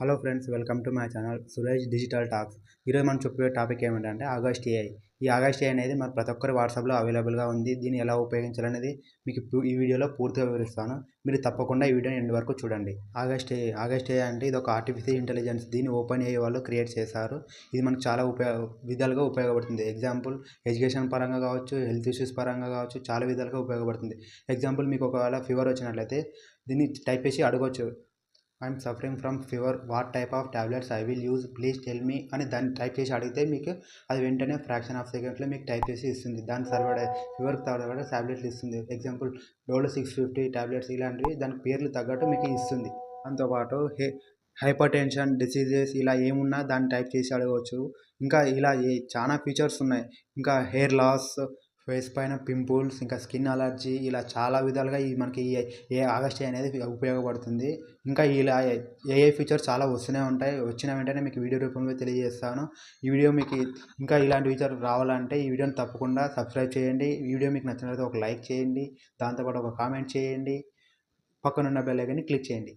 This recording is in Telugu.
Hello friends welcome to my channel Suresh digital talks. ఈరోజు మనం చెప్పే టాపిక్ ఏమిటంటే ఆగస్ట్ ఏఐ ఈ ఆగస్ట్ ఏఐ అనేది మన ప్రతి ఒక్కరి వాట్సాప్లో అవైలబుల్గా ఉంది. దీన్ని ఎలా ఉపయోగించాలనేది మీకు ఈ వీడియోలో పూర్తిగా వివరిస్తాను. మీరు తప్పకుండా ఈ వీడియోని ఎండ్ వరకు చూడండి. ఆగస్ట్ ఏఐ ఆగస్ట్ ఏఐ అంటే ఇది ఒక ఆర్టిఫిషియల్ ఇంటెలిజెన్స్ దీన్ని ఓపెన్ ఏఐ వాళ్ళు క్రియేట్ చేశారు. ఇది మనకు చాలా ఉపయోగ విధాలుగా ఉపయోగపడుతుంది. ఎగ్జాంపుల్ ఎడ్యుకేషన్ పరంగా కావచ్చు హెల్త్ ఇష్యూస్ పరంగా కావచ్చు చాలా విధాలుగా ఉపయోగపడుతుంది. ఎగ్జాంపుల్ మీకు ఒకవేళ ఫీవర్ వచ్చినట్లయితే దీన్ని టైప్ చేసి అడగొచ్చు. I'm suffering from fever what type of tablets I will use please tell me అని దాన్ని టైప్ చేసి అడిగితే మీకు అది వెంటనే ఫ్రాక్షన్ ఆఫ్ సెకండ్లో మీకు టైప్ చేసి ఇస్తుంది. దాని సర్వడే ఫీవర్కి తర్వాత ట్యాబ్లెట్లు ఇస్తుంది. Example Dolo six fifty tablets ఇలాంటివి దానికి పేర్లు తగ్గట్టు మీకు ఇస్తుంది. దాంతోపాటు హే హైపర్ టెన్షన్ డిసీజెస్ ఇలా ఏమున్నా దాన్ని టైప్ చేసి అడగవచ్చు. ఇంకా ఇలా చాలా ఫీచర్స్ ఉన్నాయి. ఇంకా హెయిర్ లాస్ ఫేస్ పైన పింపుల్స్ ఇంకా స్కిన్ అలర్జీ ఇలా చాలా విధాలుగా ఈ మనకి ఈ ఏ ఆగస్ట్ అనేది ఉపయోగపడుతుంది. ఇంకా ఇలా ఏఐ ఫీచర్స్ చాలా వస్తూనే ఉంటాయి. వచ్చిన వెంటనే మీకు వీడియో రూపంలో తెలియజేస్తాను. ఈ వీడియో మీకు ఇంకా ఇలాంటి ఫీచర్ రావాలంటే ఈ వీడియోని తప్పకుండా సబ్స్క్రైబ్ చేయండి. ఈ వీడియో మీకు నచ్చినట్లయితే ఒక లైక్ చేయండి. దాంతోపాటు ఒక కామెంట్ చేయండి. పక్కనున్న బెల్ ఐకాన్ని క్లిక్ చేయండి.